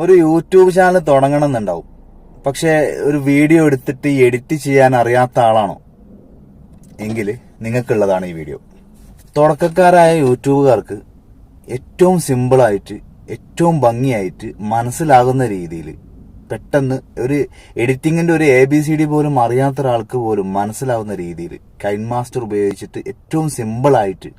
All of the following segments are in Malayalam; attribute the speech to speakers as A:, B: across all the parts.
A: ഒരു യൂട്യൂബ് ചാനൽ തുടങ്ങണം എന്നുണ്ടാവും പക്ഷെ ഒരു വീഡിയോ എടുത്തിട്ട് എഡിറ്റ് ചെയ്യാൻ അറിയാത്ത ആളാണോ? എങ്കിൽ നിങ്ങൾക്കുള്ളതാണ് ഈ വീഡിയോ തുടക്കക്കാരായ യൂട്യൂബുകാർക്ക് ഏറ്റവും സിമ്പിളായിട്ട് ഏറ്റവും ഭംഗിയായിട്ട് മനസ്സിലാകുന്ന രീതിയിൽ പെട്ടെന്ന് ഒരു എഡിറ്റിങ്ങിന്റെ ഒരു എ ബി സി ഡി പോലും അറിയാത്ത ഒരാൾക്ക് പോലും മനസ്സിലാവുന്ന രീതിയിൽ കൈൻ മാസ്റ്റർ ഉപയോഗിച്ചിട്ട് ഏറ്റവും സിമ്പിളായിട്ട്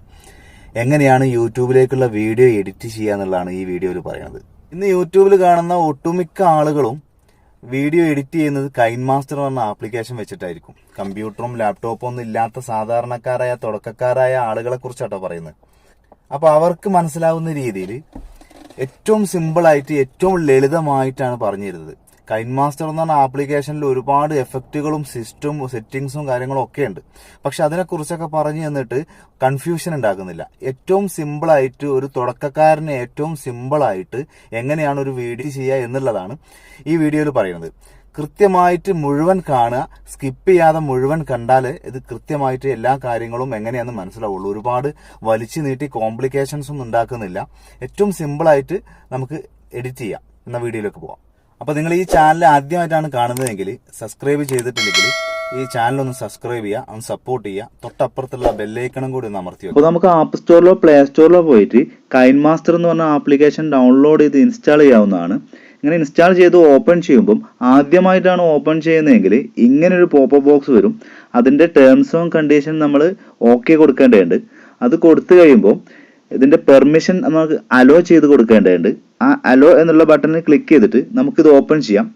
A: എങ്ങനെയാണ് യൂട്യൂബിലേക്കുള്ള വീഡിയോ എഡിറ്റ് ചെയ്യുക എന്നുള്ളതാണ് ഈ വീഡിയോയിൽ പറയുന്നത്. ഇന്ന് യൂട്യൂബിൽ കാണുന്ന ഒട്ടുമിക്ക ആളുകളും വീഡിയോ എഡിറ്റ് ചെയ്യുന്നത് കൈൻ മാസ്റ്റർ എന്ന ആപ്ലിക്കേഷൻ വെച്ചിട്ടായിരിക്കും. കമ്പ്യൂട്ടറും ലാപ്ടോപ്പും ഒന്നും ഇല്ലാത്ത സാധാരണക്കാരായ തുടക്കക്കാരായ ആളുകളെ കുറിച്ചാട്ടോ പറയുന്നത്. അപ്പൊ അവർക്ക് മനസ്സിലാവുന്ന രീതിയിൽ ഏറ്റവും സിമ്പിളായിട്ട് ഏറ്റവും ലളിതമായിട്ടാണ് പറഞ്ഞു തരുന്നത് കൈൻ മാസ്റ്റർ എന്ന് പറഞ്ഞ ആപ്ലിക്കേഷനിൽ ഒരുപാട് എഫക്റ്റുകളും സിസ്റ്റവും സെറ്റിങ്സും കാര്യങ്ങളും ഒക്കെ ഉണ്ട് പക്ഷെ അതിനെക്കുറിച്ചൊക്കെ പറഞ്ഞു തന്നിട്ട് കൺഫ്യൂഷൻ ഉണ്ടാക്കുന്നില്ല. ഏറ്റവും സിമ്പിളായിട്ട് ഒരു തുടക്കക്കാരന് ഏറ്റവും സിമ്പിളായിട്ട് എങ്ങനെയാണ് ഒരു വീഡിയോ ചെയ്യുക എന്നുള്ളതാണ് ഈ വീഡിയോയിൽ പറയുന്നത്. കൃത്യമായിട്ട് മുഴുവൻ കാണുക സ്കിപ്പ് ചെയ്യാതെ മുഴുവൻ കണ്ടാൽ ഇത് കൃത്യമായിട്ട് എല്ലാ കാര്യങ്ങളും എങ്ങനെയാണെന്ന് മനസ്സിലാവുള്ളൂ. ഒരുപാട് വലിച്ചു നീട്ടി കോംപ്ലിക്കേഷൻസ് ഒന്നും ഉണ്ടാക്കുന്നില്ല. ഏറ്റവും സിമ്പിളായിട്ട് നമുക്ക് എഡിറ്റ് ചെയ്യാം. എന്ന വീഡിയോയിലേക്ക് പോവാം. അപ്പോൾ നിങ്ങൾ ഈ ചാനൽ ആദ്യമായിട്ടാണ് കാണുന്നതെങ്കിൽ സബ്സ്ക്രൈബ് ചെയ്തിട്ടില്ലെങ്കിൽ ഈ ചാനൽ ഒന്ന് സബ്സ്ക്രൈബ് ചെയ്യുക ഒന്ന് സപ്പോർട്ട് ചെയ്യുക. തൊട്ടപ്പുറത്തുള്ള ബെല്ലൈക്കണം കൂടി ഒന്ന് അമർത്തി
B: അപ്പോൾ നമുക്ക് ആപ്പ് സ്റ്റോറിലോ പ്ലേ സ്റ്റോറിലോ പോയിട്ട് കൈൻ മാസ്റ്റർ എന്ന് പറഞ്ഞ ആപ്ലിക്കേഷൻ ഡൗൺലോഡ് ചെയ്ത് ഇൻസ്റ്റാൾ ചെയ്യാവുന്നതാണ്. ഇങ്ങനെ ഇൻസ്റ്റാൾ ചെയ്ത് ഓപ്പൺ ചെയ്യുമ്പം ആദ്യമായിട്ടാണ് ഓപ്പൺ ചെയ്യുന്നതെങ്കിൽ ഇങ്ങനെ ഒരു പോപ്പ് ബോക്സ് വരും അതിന്റെ ടേംസും കണ്ടീഷൻ നമ്മൾ ഓക്കെ കൊടുക്കേണ്ടതുണ്ട്. അത് കൊടുത്തു കഴിയുമ്പോൾ ഇതിന്റെ പെർമിഷൻ നമുക്ക് അലോ ചെയ്ത് കൊടുക്കേണ്ടതുണ്ട്. ആ അലോ എന്നുള്ള ബട്ടണിൽ ക്ലിക്ക് ചെയ്തിട്ട് നമുക്കിത് ഓപ്പൺ ചെയ്യാം.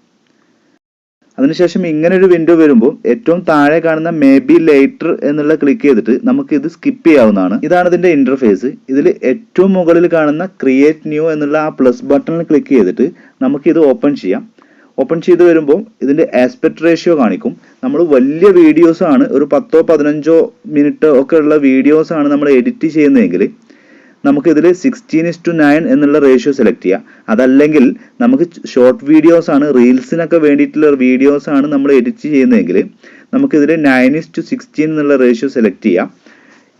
B: അതിനുശേഷം ഇങ്ങനെ ഒരു വിൻഡോ വരുമ്പോൾ ഏറ്റവും താഴെ കാണുന്ന മേ ബി ലേറ്റർ എന്നുള്ള ക്ലിക്ക് ചെയ്തിട്ട് നമുക്ക് ഇത് സ്കിപ്പ് ചെയ്യാവുന്നതാണ്. ഇതാണ് ഇതിന്റെ ഇന്റർഫേസ് ഇതിൽ ഏറ്റവും മുകളിൽ കാണുന്ന ക്രിയേറ്റ് ന്യൂ എന്നുള്ള ആ പ്ലസ് ബട്ടണിൽ ക്ലിക്ക് ചെയ്തിട്ട് നമുക്ക് ഇത് ഓപ്പൺ ചെയ്യാം. ഓപ്പൺ ചെയ്ത് വരുമ്പോൾ ഇതിന്റെ ആസ്പെക്ട് റേഷ്യോ കാണിക്കും. നമ്മൾ വലിയ വീഡിയോസ് ആണ് ഒരു പത്തോ പതിനഞ്ചോ മിനിറ്റ് ഒക്കെ ഉള്ള വീഡിയോസ് ആണ് നമ്മൾ എഡിറ്റ് ചെയ്യുന്നതെങ്കിൽ നമുക്ക് ഇതിൽ സിക്സ്റ്റീൻ ഇസ് ടു നയൻ എന്നുള്ള റേഷ്യോ സെലക്ട് ചെയ്യാം. അതല്ലെങ്കിൽ നമുക്ക് ഷോർട്ട് വീഡിയോസ് ആണ് റീൽസിനൊക്കെ വേണ്ടിയിട്ടുള്ള വീഡിയോസ് ആണ് നമ്മൾ എഡിറ്റ് ചെയ്യുന്നതെങ്കിൽ നമുക്കിതിൽ നയൻ ഇസ് ടു സിക്സ്റ്റീൻ എന്നുള്ള റേഷ്യോ സെലക്ട് ചെയ്യാം.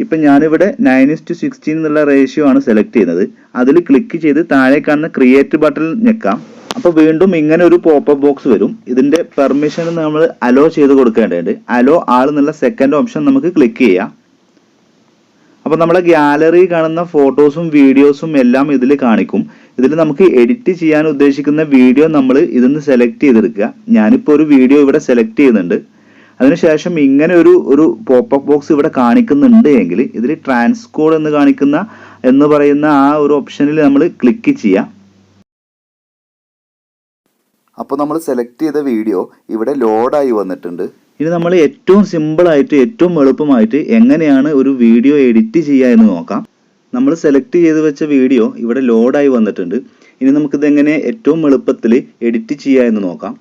B: ഇപ്പം ഞാനിവിടെ നയൻ ഇസ് ടു സിക്സ്റ്റീൻ എന്നുള്ള റേഷ്യോ ആണ് സെലക്ട് ചെയ്യുന്നത്. അതിൽ ക്ലിക്ക് ചെയ്ത് താഴെ കാണുന്ന ക്രിയേറ്റ് ബട്ടൺ ഞെക്കാം. അപ്പോൾ വീണ്ടും ഇങ്ങനെ ഒരു പോപ്പ് ബോക്സ് വരും. ഇതിന്റെ പെർമിഷൻ നമ്മൾ അലോ ചെയ്ത് കൊടുക്കേണ്ടതുണ്ട്. അലോ ആൾ എന്നുള്ള സെക്കൻഡ് ഓപ്ഷൻ നമുക്ക് ക്ലിക്ക് ചെയ്യാം. അപ്പോൾ നമ്മളെ ഗ്യാലറി കാണുന്ന ഫോട്ടോസും വീഡിയോസും എല്ലാം ഇതിൽ കാണിക്കും. ഇതിൽ നമുക്ക് എഡിറ്റ് ചെയ്യാൻ ഉദ്ദേശിക്കുന്ന വീഡിയോ നമ്മൾ ഇതിൽ നിന്ന് സെലക്ട് ചെയ്തെടുക്കുക. ഞാനിപ്പോൾ ഒരു വീഡിയോ ഇവിടെ സെലക്ട് ചെയ്യുന്നുണ്ട്. അതിനുശേഷം ഇങ്ങനെ ഒരു ഒരു പോപ്പപ്പ് ബോക്സ് ഇവിടെ കാണിക്കുന്നുണ്ട് എങ്കിൽ ഇതിൽ ട്രാൻസ്കോഡ് എന്ന് കാണിക്കുന്ന എന്ന് പറയുന്ന ആ ഒരു ഓപ്ഷനിൽ നമ്മൾ ക്ലിക്ക് ചെയ്യാം.
A: അപ്പോൾ നമ്മൾ സെലക്ട് ചെയ്ത വീഡിയോ ഇവിടെ ലോഡായി വന്നിട്ടുണ്ട്.
B: ഇനി നമ്മൾ ഏറ്റവും സിമ്പിൾ ആയിട്ട് ഏറ്റവും എളുപ്പമായിട്ട് എങ്ങനെയാണ് ഒരു വീഡിയോ എഡിറ്റ് ചെയ്യുക എന്ന് നോക്കാം. നമ്മൾ സെലക്ട് ചെയ്ത് വെച്ച വീഡിയോ ഇവിടെ ലോഡായി വന്നിട്ടുണ്ട്. ഇനി നമുക്കിത് എങ്ങനെ ഏറ്റവും എളുപ്പത്തിൽ എഡിറ്റ് ചെയ്യുക എന്ന് നോക്കാം.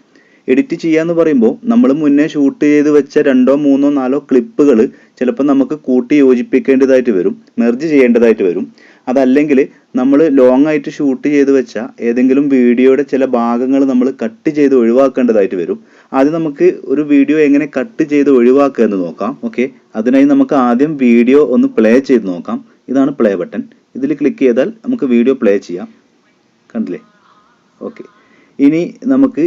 B: എഡിറ്റ് ചെയ്യുക എന്ന് പറയുമ്പോൾ നമ്മൾ മുന്നേ ഷൂട്ട് ചെയ്ത് വെച്ച രണ്ടോ മൂന്നോ നാലോ ക്ലിപ്പുകൾ ചിലപ്പോൾ നമുക്ക് കൂട്ടി യോജിപ്പിക്കേണ്ടതായിട്ട് വരും മെർജ് ചെയ്യേണ്ടതായിട്ട് വരും. അതല്ലെങ്കിൽ നമ്മൾ ലോങ് ആയിട്ട് ഷൂട്ട് ചെയ്ത് വെച്ച ഏതെങ്കിലും വീഡിയോയുടെ ചില ഭാഗങ്ങൾ നമ്മൾ കട്ട് ചെയ്ത് ഒഴിവാക്കേണ്ടതായിട്ട് വരും. ആദ്യം നമുക്ക് ഒരു വീഡിയോ എങ്ങനെ കട്ട് ചെയ്ത് ഒഴിവാക്കുക എന്ന് നോക്കാം. ഓക്കെ അതിനായി നമുക്ക് ആദ്യം വീഡിയോ ഒന്ന് പ്ലേ ചെയ്ത് നോക്കാം. ഇതാണ് പ്ലേ ബട്ടൺ ഇതിൽ ക്ലിക്ക് ചെയ്താൽ നമുക്ക് വീഡിയോ പ്ലേ ചെയ്യാം. കണ്ടില്ലേ? ഓക്കെ ഇനി നമുക്ക്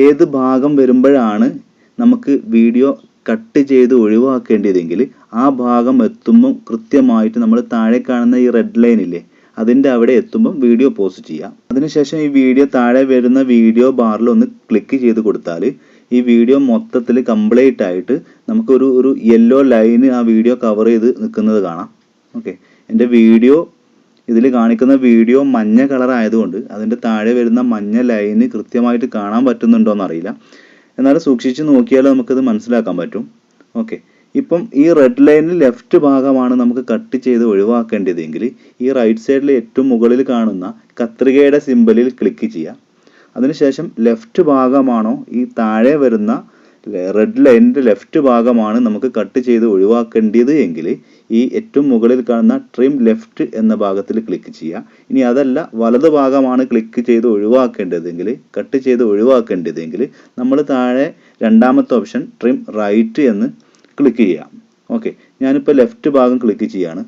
B: ഏത് ഭാഗം വരുമ്പോഴാണ് നമുക്ക് വീഡിയോ കട്ട് ചെയ്ത് ഒഴിവാക്കേണ്ടതെങ്കിൽ ആ ഭാഗം എത്തുമ്പം കൃത്യമായിട്ട് നമ്മൾ താഴെ കാണുന്ന ഈ റെഡ് ലൈൻ ഇല്ലേ അതിന്റെ അവിടെ എത്തുമ്പം വീഡിയോ പോസ്റ്റ് ചെയ്യാം. അതിനുശേഷം ഈ വീഡിയോ താഴെ വരുന്ന വീഡിയോ ബാറിൽ ഒന്ന് ക്ലിക്ക് ചെയ്ത് കൊടുത്താൽ ഈ വീഡിയോ മൊത്തത്തിൽ കംപ്ലീറ്റ് ആയിട്ട് നമുക്കൊരു ഒരു യെല്ലോ ലൈന് ആ വീഡിയോ കവർ ചെയ്ത് നിൽക്കുന്നത് കാണാം. ഓക്കെ എന്റെ വീഡിയോ ഇതിൽ കാണിക്കുന്ന വീഡിയോ മഞ്ഞ കളർ ആയതുകൊണ്ട് അതിന്റെ താഴെ വരുന്ന മഞ്ഞ ലൈന് കൃത്യമായിട്ട് കാണാൻ പറ്റുന്നുണ്ടോ എന്നറിയില്ല. എന്നാലും സൂക്ഷിച്ച് നോക്കിയാൽ നമുക്കത് മനസ്സിലാക്കാൻ പറ്റും. ഓക്കെ ഇപ്പം ഈ റെഡ് ലൈനിൽ ലെഫ്റ്റ് ഭാഗമാണ് നമുക്ക് കട്ട് ചെയ്ത് ഒഴിവാക്കേണ്ടതെങ്കിൽ ഈ റൈറ്റ് സൈഡിൽ ഏറ്റവും മുകളിൽ കാണുന്ന കത്രികയുടെ സിമ്പലിൽ ക്ലിക്ക് ചെയ്യാം അതിനുശേഷം ലെഫ്റ്റ് ഭാഗമാണോ ഈ താഴെ വരുന്ന റെഡ് ലൈനിന്റെ ലെഫ്റ്റ് ഭാഗമാണ് നമുക്ക് കട്ട് ചെയ്ത് ഒഴിവാക്കേണ്ടത് എങ്കിൽ ഈ ഏറ്റവും മുകളിൽ കാണുന്ന ട്രിം ലെഫ്റ്റ് എന്ന ഭാഗത്തിൽ ക്ലിക്ക് ചെയ്യുക. ഇനി അതല്ല വലത് ഭാഗമാണ് ക്ലിക്ക് ചെയ്ത് ഒഴിവാക്കേണ്ടതെങ്കിൽ കട്ട് ചെയ്ത് ഒഴിവാക്കേണ്ടതെങ്കിൽ നമ്മൾ താഴെ രണ്ടാമത്തെ ഓപ്ഷൻ ട്രിം റൈറ്റ് എന്ന് ക്ലിക്ക് ചെയ്യാം ഓക്കെ ഞാനിപ്പോൾ ലെഫ്റ്റ് ഭാഗം ക്ലിക്ക് ചെയ്യാണ്.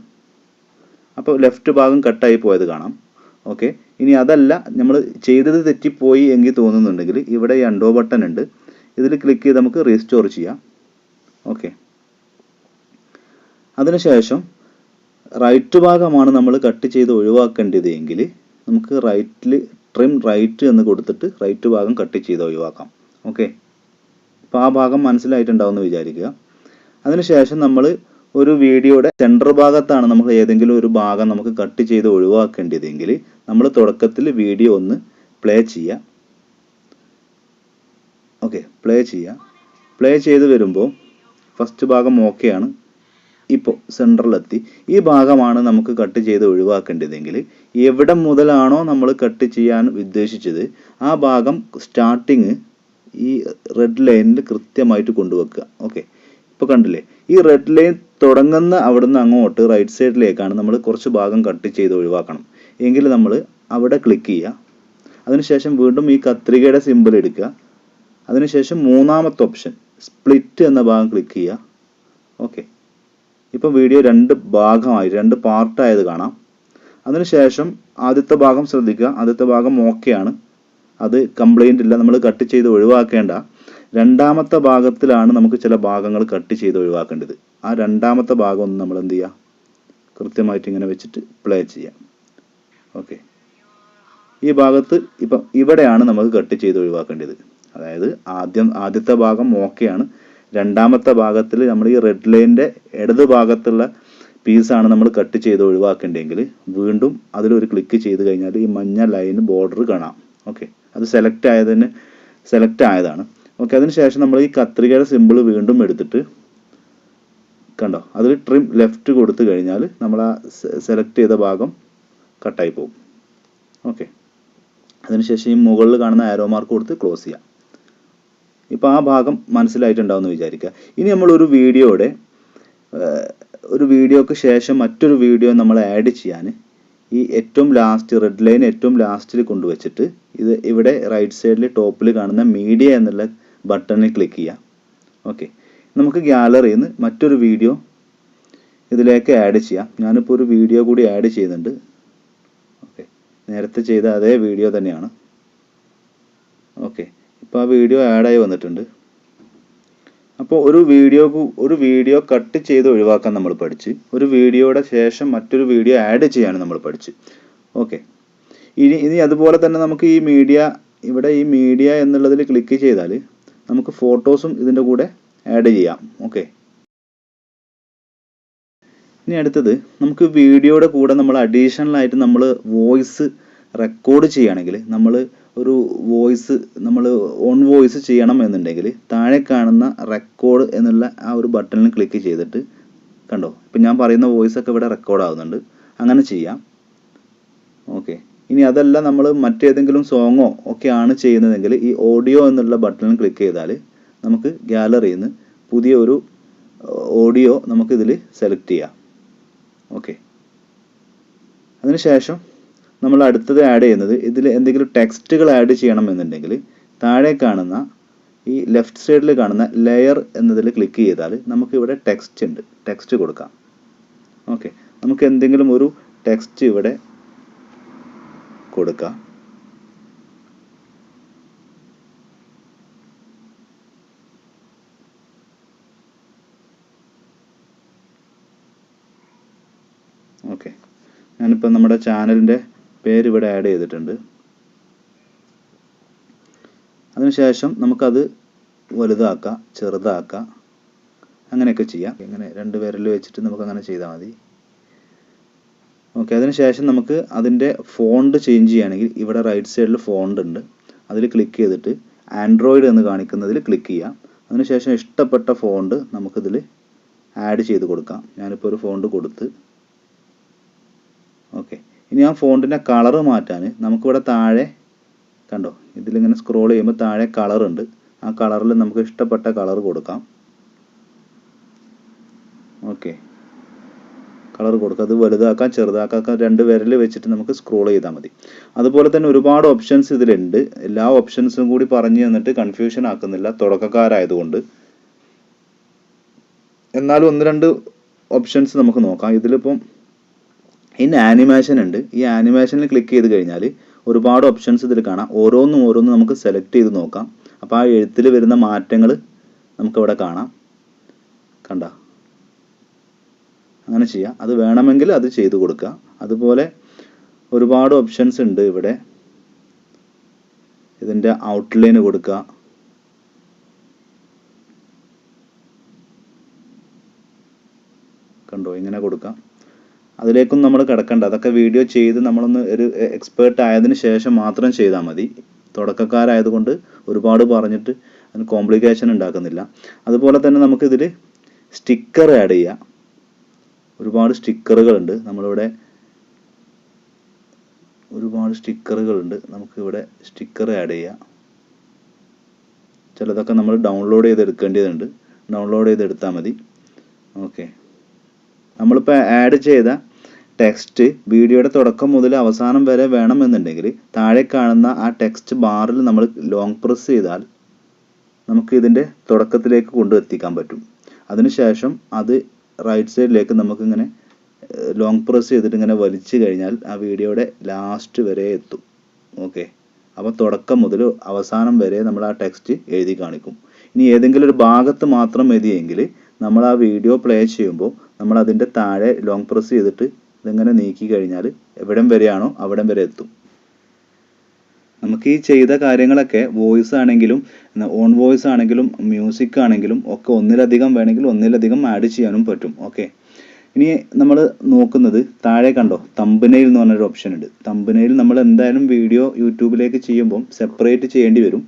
B: അപ്പോൾ ലെഫ്റ്റ് ഭാഗം കട്ടായി പോയത് കാണാം. ഓക്കെ? ഇനി അതല്ല നമ്മൾ ചെയ്തത് തെറ്റിപ്പോയി എങ്കിൽ തോന്നുന്നുണ്ടെങ്കിൽ ഇവിടെ ഈ അണ്ടോ ബട്ടൺ ഉണ്ട്. ഇതിൽ ക്ലിക്ക് ചെയ്ത് നമുക്ക് റീസ്റ്റോർ ചെയ്യാം. ഓക്കെ? അതിനുശേഷം റൈറ്റ് ഭാഗമാണ് നമ്മൾ കട്ട് ചെയ്ത് ഒഴിവാക്കേണ്ടത് എങ്കിൽ നമുക്ക് റൈറ്റിൽ ട്രിം റൈറ്റ് എന്ന് കൊടുത്തിട്ട് റൈറ്റ് ഭാഗം കട്ട് ചെയ്ത് ഒഴിവാക്കാം. ഓക്കെ? അപ്പോൾ ആ ഭാഗം മനസ്സിലായിട്ടുണ്ടാവുമെന്ന് വിചാരിക്കുക. അതിനുശേഷം നമ്മൾ ഒരു വീഡിയോയുടെ സെന്റർ ഭാഗത്താണ് നമ്മൾ ഏതെങ്കിലും ഒരു ഭാഗം നമുക്ക് കട്ട് ചെയ്ത് ഒഴിവാക്കേണ്ടതെങ്കിൽ നമ്മൾ തുടക്കത്തിൽ വീഡിയോ ഒന്ന് പ്ലേ ചെയ്യുക ഓക്കെ പ്ലേ ചെയ്യുക പ്ലേ ചെയ്ത് വരുമ്പോൾ ഫസ്റ്റ് ഭാഗം ഓക്കെയാണ് ഇപ്പോൾ സെന്ററിലെത്തി ഈ ഭാഗമാണ് നമുക്ക് കട്ട് ചെയ്ത് ഒഴിവാക്കേണ്ടതെങ്കിൽ എവിടെ മുതലാണോ നമ്മൾ കട്ട് ചെയ്യാൻ ഉദ്ദേശിച്ചത് ആ ഭാഗം സ്റ്റാർട്ടിങ് ഈ റെഡ് ലൈനിൽ കൃത്യമായിട്ട് കൊണ്ടുവെക്കുക. ഓക്കെ ഇപ്പോൾ കണ്ടില്ലേ? ഈ റെഡ് ലൈൻ തുടങ്ങുന്ന അവിടുന്ന് അങ്ങോട്ട് റൈറ്റ് സൈഡിലേക്കാണ് നമ്മൾ കുറച്ച് ഭാഗം കട്ട് ചെയ്ത് ഒഴിവാക്കണം. എങ്കിൽ നമ്മൾ അവിടെ ക്ലിക്ക് ചെയ്യുക അതിനുശേഷം വീണ്ടും ഈ കത്രികയുടെ സിമ്പിൾ എടുക്കുക. അതിനുശേഷം മൂന്നാമത്തെ ഓപ്ഷൻ സ്പ്ലിറ്റ് എന്ന ഭാഗം ക്ലിക്ക് ചെയ്യുക ഓക്കെ ഇപ്പം വീഡിയോ രണ്ട് ഭാഗമായി രണ്ട് പാർട്ടായത് കാണാം. അതിനുശേഷം ആദ്യത്തെ ഭാഗം ശ്രദ്ധിക്കുക. ആദ്യത്തെ ഭാഗം ഓക്കെയാണ് അത് കംപ്ലൈന്റ് ഇല്ല. നമ്മൾ കട്ട് ചെയ്ത് ഒഴിവാക്കേണ്ട. രണ്ടാമത്തെ ഭാഗത്തിലാണ് നമുക്ക് ചില ഭാഗങ്ങൾ കട്ട് ചെയ്ത് ഒഴിവാക്കേണ്ടത്. ആ രണ്ടാമത്തെ ഭാഗം ഒന്ന് നമ്മൾ എന്ത് ചെയ്യുക കൃത്യമായിട്ട് ഇങ്ങനെ വെച്ചിട്ട് പ്ലേ ചെയ്യാം. ഓക്കെ ഈ ഭാഗത്ത് ഇപ്പം ഇവിടെയാണ് നമുക്ക് കട്ട് ചെയ്ത് ഒഴിവാക്കേണ്ടത്. അതായത് ആദ്യം ആദ്യത്തെ ഭാഗം ഓക്കെയാണ് രണ്ടാമത്തെ ഭാഗത്തിൽ നമ്മൾ ഈ റെഡ് ലൈനിന്റെ ഇടത് ഭാഗത്തുള്ള പീസാണ് നമ്മൾ കട്ട് ചെയ്ത് ഒഴിവാക്കേണ്ടതെങ്കിൽ വീണ്ടും അതിലൊരു ക്ലിക്ക് ചെയ്ത് കഴിഞ്ഞാൽ ഈ മഞ്ഞ ലൈൻ ബോർഡർ കാണാം. ഓക്കെ അത് സെലക്ട് ആയതിന് സെലക്ട് ആയതാണ്. ഓക്കെ അതിനുശേഷം നമ്മൾ ഈ കത്രികയുടെ സിമ്പിൾ വീണ്ടും എടുത്തിട്ട് കണ്ടോ? അതിൽ ട്രിം ലെഫ്റ്റ് കൊടുത്തു കഴിഞ്ഞാൽ നമ്മൾ ആ സെലക്ട് ചെയ്ത ഭാഗം കട്ടായി പോകും. ഓക്കെ അതിനുശേഷം ഈ മുകളിൽ കാണുന്ന ആരോ മാർക്ക് കൊടുത്ത് ക്ലോസ് ചെയ്യാം. ഇപ്പോൾ ആ ഭാഗം മനസ്സിലായിട്ടുണ്ടാവുമെന്ന് വിചാരിക്കുക. ഇനി നമ്മളൊരു വീഡിയോയുടെ ഒരു വീഡിയോക്ക് ശേഷം മറ്റൊരു വീഡിയോ നമ്മൾ ആഡ് ചെയ്യാൻ ഈ ഏറ്റവും ലാസ്റ്റ് റെഡ് ലൈൻ ഏറ്റവും ലാസ്റ്റിൽ കൊണ്ടുവച്ചിട്ട് ഇത് ഇവിടെ റൈറ്റ് സൈഡിൽ ടോപ്പിൽ കാണുന്ന മീഡിയ എന്നുള്ള ബട്ടണിൽ ക്ലിക്ക് ചെയ്യാം. ഓക്കെ നമുക്ക് ഗ്യാലറിയിൽ നിന്ന് മറ്റൊരു വീഡിയോ ഇതിലേക്ക് ആഡ് ചെയ്യാം. ഞാനിപ്പോൾ ഒരു വീഡിയോ കൂടി ആഡ് ചെയ്യുന്നുണ്ട്. ഓക്കെ നേരത്തെ ചെയ്ത അതേ വീഡിയോ തന്നെയാണ്. ഓക്കെ ഇപ്പോൾ ആ വീഡിയോ ആഡായി വന്നിട്ടുണ്ട്. അപ്പോൾ ഒരു വീഡിയോ ഒരു വീഡിയോ കട്ട് ചെയ്ത് ഒഴിവാക്കാൻ നമ്മൾ പഠിച്ച്. ഒരു വീഡിയോയുടെ ശേഷം മറ്റൊരു വീഡിയോ ആഡ് ചെയ്യാൻ നമ്മൾ പഠിച്ച്. ഓക്കെ ഇനി ഇനി അതുപോലെ തന്നെ നമുക്ക് ഈ മീഡിയ ഇവിടെ ഈ മീഡിയ എന്നുള്ളതിൽ ക്ലിക്ക് ചെയ്താൽ നമുക്ക് ഫോട്ടോസും ഇതിന്റെ കൂടെ ആഡ് ചെയ്യാം. ഓക്കെ ഇനി അടുത്തത് നമുക്ക് വീഡിയോയുടെ കൂടെ നമ്മൾ അഡീഷണൽ ആയിട്ട് നമ്മൾ വോയിസ് റെക്കോർഡ് ചെയ്യുകയാണെങ്കിൽ നമ്മൾ ഒരു വോയിസ് നമ്മൾ ഓൺ വോയിസ് ചെയ്യണം എന്നുണ്ടെങ്കിൽ താഴെ കാണുന്ന റെക്കോർഡ് എന്നുള്ള ആ ഒരു ബട്ടണിൽ ക്ലിക്ക് ചെയ്തിട്ട് കണ്ടോ? ഇപ്പം ഞാൻ പറയുന്ന വോയിസ് ഒക്കെ ഇവിടെ റെക്കോർഡ് ആവുന്നുണ്ട്. അങ്ങനെ ചെയ്യാം. ഓക്കെ ഇനി അതല്ല നമ്മൾ മറ്റേതെങ്കിലും സോങ്ങോ ഒക്കെ ആണ് ചെയ്യുന്നതെങ്കിൽ ഈ ഓഡിയോ എന്നുള്ള ബട്ടണിൽ ക്ലിക്ക് ചെയ്താൽ നമുക്ക് ഗാലറിയിൽ നിന്ന് പുതിയ ഒരു ഓഡിയോ നമുക്കിതിൽ സെലക്ട് ചെയ്യാം. ഓക്കെ അതിനുശേഷം നമ്മൾ അടുത്തത് ആഡ് ചെയ്യുന്നത് ഇതിൽ എന്തെങ്കിലും ടെക്സ്റ്റുകൾ ആഡ് ചെയ്യണമെന്നുണ്ടെങ്കിൽ താഴെ കാണുന്ന ഈ ലെഫ്റ്റ് സൈഡിൽ കാണുന്ന ലെയർ എന്നതിൽ ക്ലിക്ക് ചെയ്താൽ നമുക്കിവിടെ ടെക്സ്റ്റ് ഉണ്ട്. ടെക്സ്റ്റ് കൊടുക്കാം. ഓക്കെ നമുക്ക് എന്തെങ്കിലും ഒരു ടെക്സ്റ്റ് ഇവിടെ കൊടുക്കാം. ഓക്കെ ഞാനിപ്പോൾ നമ്മുടെ ചാനലിന്റെ പേര് ഇവിടെ ആഡ് ചെയ്തിട്ടുണ്ട്. അതിനുശേഷം നമുക്കത് വലുതാക്കാം ചെറുതാക്കാം. അങ്ങനെയൊക്കെ ചെയ്യാം. ഇങ്ങനെ രണ്ട് വിരൽ വെച്ചിട്ട് നമുക്ക് അങ്ങനെ ചെയ്താൽ മതി. ഓക്കെ അതിനുശേഷം നമുക്ക് അതിന്റെ ഫോണ്ട് ചേഞ്ച് ചെയ്യുകയാണെങ്കിൽ ഇവിടെ റൈറ്റ് സൈഡിൽ ഫോണ്ട് ഉണ്ട്. അതിൽ ക്ലിക്ക് ചെയ്തിട്ട് ആൻഡ്രോയിഡ് എന്ന് കാണിക്കുന്നതിൽ ക്ലിക്ക് ചെയ്യാം. അതിനുശേഷം ഇഷ്ടപ്പെട്ട ഫോണ്ട് നമുക്കിതിൽ ആഡ് ചെയ്ത് കൊടുക്കാം. ഞാനിപ്പോൾ ഒരു ഫോണ്ട് കൊടുത്ത്. ഓക്കെ ഇനി ആ ഫോണ്ടിന്റെ കളറ് മാറ്റാൻ നമുക്കിവിടെ താഴെ കണ്ടോ? ഇതിലിങ്ങനെ സ്ക്രോൾ ചെയ്യുമ്പോൾ താഴെ കളറുണ്ട് ആ കളറിൽ നമുക്ക് ഇഷ്ടപ്പെട്ട കളർ കൊടുക്കാം. ഓക്കെ കളർ കൊടുക്കുക. അത് വലുതാക്കാൻ ചെറുതാക്കാൻ രണ്ട് വിരൽ വെച്ചിട്ട് നമുക്ക് സ്ക്രോൾ ചെയ്താൽ മതി. അതുപോലെ തന്നെ ഒരുപാട് ഓപ്ഷൻസ് ഇതിലുണ്ട്. എല്ലാ ഓപ്ഷൻസും കൂടി പറഞ്ഞു തന്നിട്ട് കൺഫ്യൂഷൻ ആക്കുന്നില്ല. തുടക്കക്കാരായതുകൊണ്ട്. എന്നാലും ഒന്ന് രണ്ട് ഓപ്ഷൻസ് നമുക്ക് നോക്കാം. ഇതിലിപ്പം ഇനി ആനിമേഷൻ ഉണ്ട്. ഈ ആനിമേഷനിൽ ക്ലിക്ക് ചെയ്ത് കഴിഞ്ഞാൽ ഒരുപാട് ഓപ്ഷൻസ് ഇതിൽ കാണാം. ഓരോന്നും ഓരോന്നും നമുക്ക് സെലക്ട് ചെയ്ത് നോക്കാം. അപ്പോൾ ആ എഴുത്തിൽ വരുന്ന മാറ്റങ്ങൾ നമുക്കിവിടെ കാണാം. കണ്ട? അങ്ങനെ ചെയ്യാം. അത് വേണമെങ്കിൽ അത് ചെയ്തു കൊടുക്കുക. അതുപോലെ ഒരുപാട് ഓപ്ഷൻസ് ഉണ്ട് ഇവിടെ. ഇതിന്റെ ഔട്ട്ലൈന് കൊടുക്കുക. കണ്ടോ? ഇങ്ങനെ കൊടുക്കാം അതിലേക്കൊന്നും നമ്മൾ കിടക്കണ്ട. അതൊക്കെ വീഡിയോ ചെയ്ത് നമ്മളൊന്ന് ഒരു എക്സ്പേർട്ട് ആയതിനു ശേഷം മാത്രം ചെയ്താൽ മതി. തുടക്കക്കാരായതുകൊണ്ട് ഒരുപാട് പറഞ്ഞിട്ട് അതിന് കോംപ്ലിക്കേഷൻ ഉണ്ടാക്കുന്നില്ല. അതുപോലെ തന്നെ നമുക്കിതിൽ സ്റ്റിക്കർ ആഡ് ചെയ്യാം. ഒരുപാട് സ്റ്റിക്കറുകളുണ്ട്. നമ്മളിവിടെ ഒരുപാട് സ്റ്റിക്കറുകളുണ്ട്. നമുക്കിവിടെ സ്റ്റിക്കർ ആഡ് ചെയ്യാം. ചിലതൊക്കെ നമ്മൾ ഡൗൺലോഡ് ചെയ്തെടുക്കേണ്ടതുണ്ട്. ഡൗൺലോഡ് ചെയ്തെടുത്താൽ മതി. ഓക്കെ. നമ്മളിപ്പോൾ ആഡ് ചെയ്ത ടെക്സ്റ്റ് വീഡിയോയുടെ തുടക്കം മുതൽ അവസാനം വരെ വേണമെന്നുണ്ടെങ്കിൽ താഴെ കാണുന്ന ആ ടെക്സ്റ്റ് ബാറിൽ നമ്മൾ ലോങ് പ്രസ് ചെയ്താൽ നമുക്ക് ഇതിന്റെ തുടക്കത്തിലേക്ക് കൊണ്ടെത്തിക്കാൻ പറ്റും. അതിനുശേഷം അത് റൈറ്റ് സൈഡിലേക്ക് നമുക്കിങ്ങനെ ലോങ് പ്രസ് ചെയ്തിട്ട് ഇങ്ങനെ വലിച്ചു കഴിഞ്ഞാൽ ആ വീഡിയോയുടെ ലാസ്റ്റ് വരെ എത്തും. ഓക്കെ അപ്പോൾ തുടക്കം മുതൽ അവസാനം വരെ നമ്മൾ ആ ടെക്സ്റ്റ് എഴുതി കാണിക്കും. ഇനി ഏതെങ്കിലും ഒരു ഭാഗത്ത് മാത്രം എഴുതിയെങ്കിൽ നമ്മൾ ആ വീഡിയോ പ്ലേ ചെയ്യുമ്പോൾ നമ്മൾ അതിന്റെ താഴെ ലോങ് പ്രസ് ചെയ്തിട്ട് ഇതിങ്ങനെ നീക്കി കഴിഞ്ഞാൽ എവിടം വരെയാണോ അവിടം വരെ എത്തും. നമുക്ക് ഈ ചെയ്ത കാര്യങ്ങളൊക്കെ വോയിസ് ആണെങ്കിലും ഓൺ വോയിസ് ആണെങ്കിലും മ്യൂസിക് ആണെങ്കിലും ഒക്കെ ഒന്നിലധികം വേണമെങ്കിൽ ഒന്നിലധികം ആഡ് ചെയ്യാനും പറ്റും. ഓക്കെ ഇനി നമ്മൾ നോക്കുന്നത് താഴെ കണ്ടോ തമ്പനയിൽ എന്ന് പറഞ്ഞൊരു ഓപ്ഷൻ ഉണ്ട്. തമ്പനയിൽ നമ്മൾ എന്തായാലും വീഡിയോ യൂട്യൂബിലേക്ക് ചെയ്യുമ്പം സെപ്പറേറ്റ് ചെയ്യേണ്ടി വരും.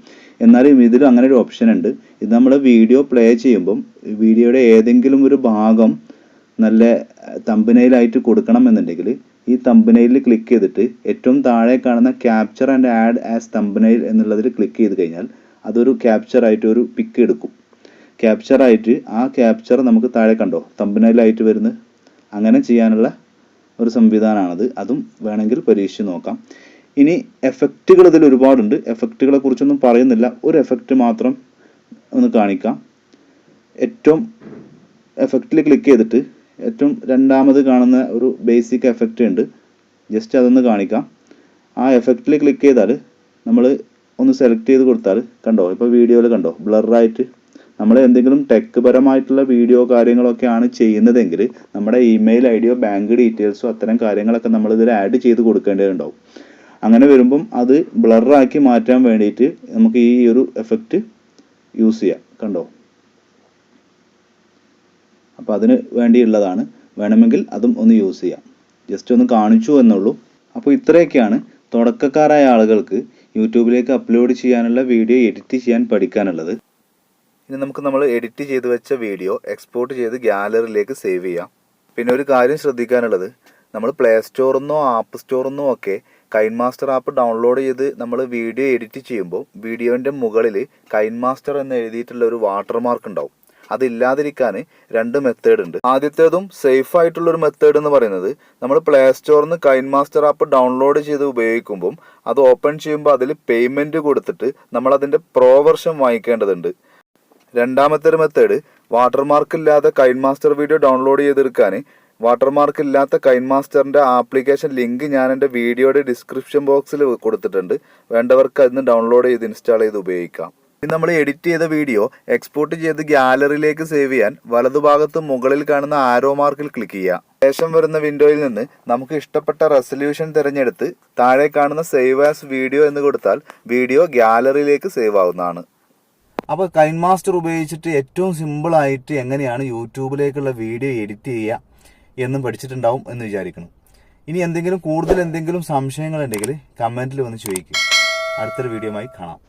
B: എന്നാലും ഇതിലും അങ്ങനെ ഒരു ഓപ്ഷൻ ഉണ്ട്. ഇത് നമ്മൾ വീഡിയോ പ്ലേ ചെയ്യുമ്പം വീഡിയോയുടെ ഏതെങ്കിലും ഒരു ഭാഗം നല്ല തമ്പനയിലായിട്ട് കൊടുക്കണം എന്നുണ്ടെങ്കിൽ ഈ തമ്പനയിൽ ക്ലിക്ക് ചെയ്തിട്ട് ഏറ്റവും താഴെ കാണുന്ന ക്യാപ്ചർ ആൻഡ് ആഡ് ആസ് തമ്പനയിൽ എന്നുള്ളതിൽ ക്ലിക്ക് ചെയ്ത് കഴിഞ്ഞാൽ അതൊരു ക്യാപ്ചർ ആയിട്ട് ഒരു പിക്ക് എടുക്കും. ക്യാപ്ചർ ആയിട്ട് ആ ക്യാപ്ചർ നമുക്ക് താഴെ കണ്ടോ? തമ്പനയിലായിട്ട് വരുന്നത് അങ്ങനെ ചെയ്യാനുള്ള ഒരു സംവിധാനമാണത്. അതും വേണമെങ്കിൽ പരീക്ഷിച്ച് നോക്കാം. ഇനി എഫക്റ്റുകൾ ഇതിൽ ഒരുപാടുണ്ട്. എഫക്റ്റുകളെ കുറിച്ചൊന്നും പറയുന്നില്ല. ഒരു എഫക്റ്റ് മാത്രം ഒന്ന് കാണിക്കാം. ഏറ്റവും എഫക്റ്റിൽ ക്ലിക്ക് ചെയ്തിട്ട് ഏറ്റവും രണ്ടാമത് കാണുന്ന ഒരു ബേസിക് എഫക്റ്റ് ഉണ്ട്. ജസ്റ്റ് അതൊന്ന് കാണിക്കാം. ആ എഫക്റ്റിൽ ക്ലിക്ക് ചെയ്താൽ നമ്മൾ ഒന്ന് സെലക്ട് ചെയ്ത് കൊടുത്താൽ കണ്ടോ? ഇപ്പോൾ വീഡിയോയിൽ കണ്ടോ? ബ്ലറായിട്ട് നമ്മൾ എന്തെങ്കിലും ടെക് പരമായിട്ടുള്ള വീഡിയോ കാര്യങ്ങളൊക്കെയാണ് ചെയ്യുന്നതെങ്കിൽ നമ്മുടെ ഇമെയിൽ ഐ ഡിയോ ബാങ്ക് ഡീറ്റെയിൽസോ അത്തരം കാര്യങ്ങളൊക്കെ നമ്മൾ ഇതിൽ ആഡ് ചെയ്ത് കൊടുക്കേണ്ടതുണ്ടാവും. അങ്ങനെ വരുമ്പം അത് ബ്ലറാക്കി മാറ്റാൻ വേണ്ടിയിട്ട് നമുക്ക് ഈ ഒരു എഫക്റ്റ് യൂസ് ചെയ്യാം. കണ്ടോ? അപ്പോൾ അതിന് വേണ്ടിയുള്ളതാണ്. വേണമെങ്കിൽ അതും ഒന്ന് യൂസ് ചെയ്യാം. ജസ്റ്റ് ഒന്ന് കാണിച്ചു എന്നുള്ളൂ. അപ്പോൾ ഇത്രയൊക്കെയാണ് തുടക്കക്കാരായ ആളുകൾക്ക് യൂട്യൂബിലേക്ക് അപ്ലോഡ് ചെയ്യാനുള്ള വീഡിയോ എഡിറ്റ് ചെയ്യാൻ പഠിക്കാനുള്ളത്.
A: ഇനി നമുക്ക് നമ്മൾ എഡിറ്റ് ചെയ്ത് വെച്ച വീഡിയോ എക്സ്പോർട്ട് ചെയ്ത് ഗ്യാലറിയിലേക്ക് സേവ് ചെയ്യാം. പിന്നെ ഒരു കാര്യം ശ്രദ്ധിക്കാനുള്ളത്. നമ്മൾ പ്ലേ സ്റ്റോറിൽ നിന്നോ ആപ്പ് സ്റ്റോറിൽ നിന്നോ ഒക്കെ കൈൻ മാസ്റ്റർ ആപ്പ് ഡൗൺലോഡ് ചെയ്ത് നമ്മൾ വീഡിയോ എഡിറ്റ് ചെയ്യുമ്പോൾ വീഡിയോന്റെ മുകളിൽ കൈൻ മാസ്റ്റർ എന്ന് എഴുതിയിട്ടുള്ള ഒരു വാട്ടർമാർക്ക് ഉണ്ടാവും. അതില്ലാതിരിക്കാൻ രണ്ട് മെത്തേഡ് ഉണ്ട്. ആദ്യത്തേതും സേഫ് ആയിട്ടുള്ള ഒരു മെത്തേഡ് എന്ന് പറയുന്നത് നമ്മൾ പ്ലേ സ്റ്റോറിൽ നിന്ന് കൈൻ മാസ്റ്റർ ആപ്പ് ഡൗൺലോഡ് ചെയ്ത് ഉപയോഗിക്കുമ്പം അത് ഓപ്പൺ ചെയ്യുമ്പോൾ അതിൽ പേയ്മെന്റ് കൊടുത്തിട്ട് നമ്മൾ അതിന്റെ പ്രോ വെർഷൻ വാങ്ങിക്കേണ്ടതുണ്ട്. രണ്ടാമത്തെ ഒരു മെത്തേഡ് വാട്ടർമാർക്ക് ഇല്ലാതെ കൈൻ മാസ്റ്റർ വീഡിയോ ഡൗൺലോഡ് ചെയ്തെടുക്കാൻ വാട്ടർമാർക്ക് ഇല്ലാത്ത കൈൻ മാസ്റ്ററിന്റെ ആപ്ലിക്കേഷൻ ലിങ്ക് ഞാൻ എന്റെ വീഡിയോയുടെ ഡിസ്ക്രിപ്ഷൻ ബോക്സിൽ കൊടുത്തിട്ടുണ്ട്. വേണ്ടവർക്ക് അതിന് ഡൗൺലോഡ് ചെയ്ത് ഇൻസ്റ്റാൾ ചെയ്ത് ഉപയോഗിക്കാം. നമ്മൾ എഡിറ്റ് ചെയ്ത വീഡിയോ എക്സ്പോർട്ട് ചെയ്ത് ഗ്യാലറിയിലേക്ക് സേവ് ചെയ്യാൻ വലതുഭാഗത്ത് മുകളിൽ കാണുന്ന ആരോ മാർക്കിൽ ക്ലിക്ക് ചെയ്യുക. ശേഷം വരുന്ന വിൻഡോയിൽ നിന്ന് നമുക്ക് ഇഷ്ടപ്പെട്ട റെസൊല്യൂഷൻ തിരഞ്ഞെടുത്ത് താഴെ കാണുന്ന സേവ് ആസ് വീഡിയോ എന്ന് കൊടുത്താൽ വീഡിയോ ഗ്യാലറിയിലേക്ക് സേവ് ആവുന്നതാണ്. അപ്പോൾ കൈൻ മാസ്റ്റർ ഉപയോഗിച്ചിട്ട് ഏറ്റവും സിമ്പിളായിട്ട് എങ്ങനെയാണ് യൂട്യൂബിലേക്കുള്ള വീഡിയോ എഡിറ്റ് ചെയ്യുക എന്നും പഠിച്ചിട്ടുണ്ടാവും എന്ന് വിചാരിക്കണം ഇനി എന്തെങ്കിലും കൂടുതൽ എന്തെങ്കിലും സംശയങ്ങൾ ഉണ്ടെങ്കിൽ കമന്റിൽ വന്ന് ചോദിക്കും. അടുത്തൊരു വീഡിയോയുമായി കാണാം.